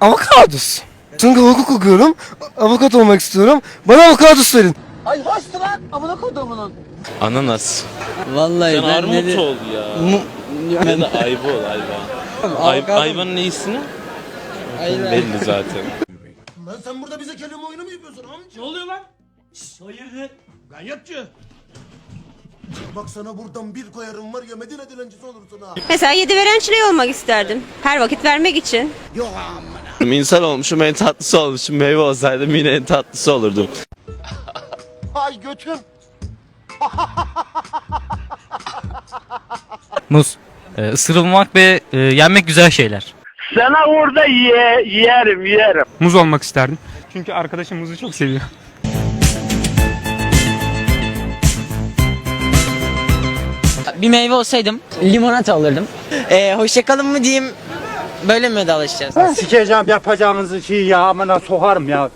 Avokados. Çünkü hukuk okuyorum. Avukat olmak istiyorum. Bana avokados verin. Ananas. Vallahi Sen ben armut dedi- ol ya. Mu- Ya da ayva ol ayva. Ay, ayvanın iyisini? Ayva. Belli zaten. Lan sen burada bize kelime oyunu mu yapıyorsun amca? Ne oluyor lan? hayırdır? Ganyatçı. Bak sana buradan bir koyarım var ya Medine dilencisi olursun ha. Mesela yedi veren çileği olmak isterdim. Her vakit vermek için. İnsan olmuşum en tatlısı olmuşum. Meyve olsaydım yine en tatlısı olurdum. Ay götüm. Muz. Ee, ısırılmak ve e, yenmek güzel şeyler. Sana orada ye, yerim yerim. Muz olmak isterdim. Çünkü arkadaşım muzu çok seviyor. Bir meyve olsaydım limonata alırdım. Ee, hoşçakalın mı diyeyim böyle mi vedalaşacağız? Sikeceğim yapacağınızı şey ya amına sokarım ya.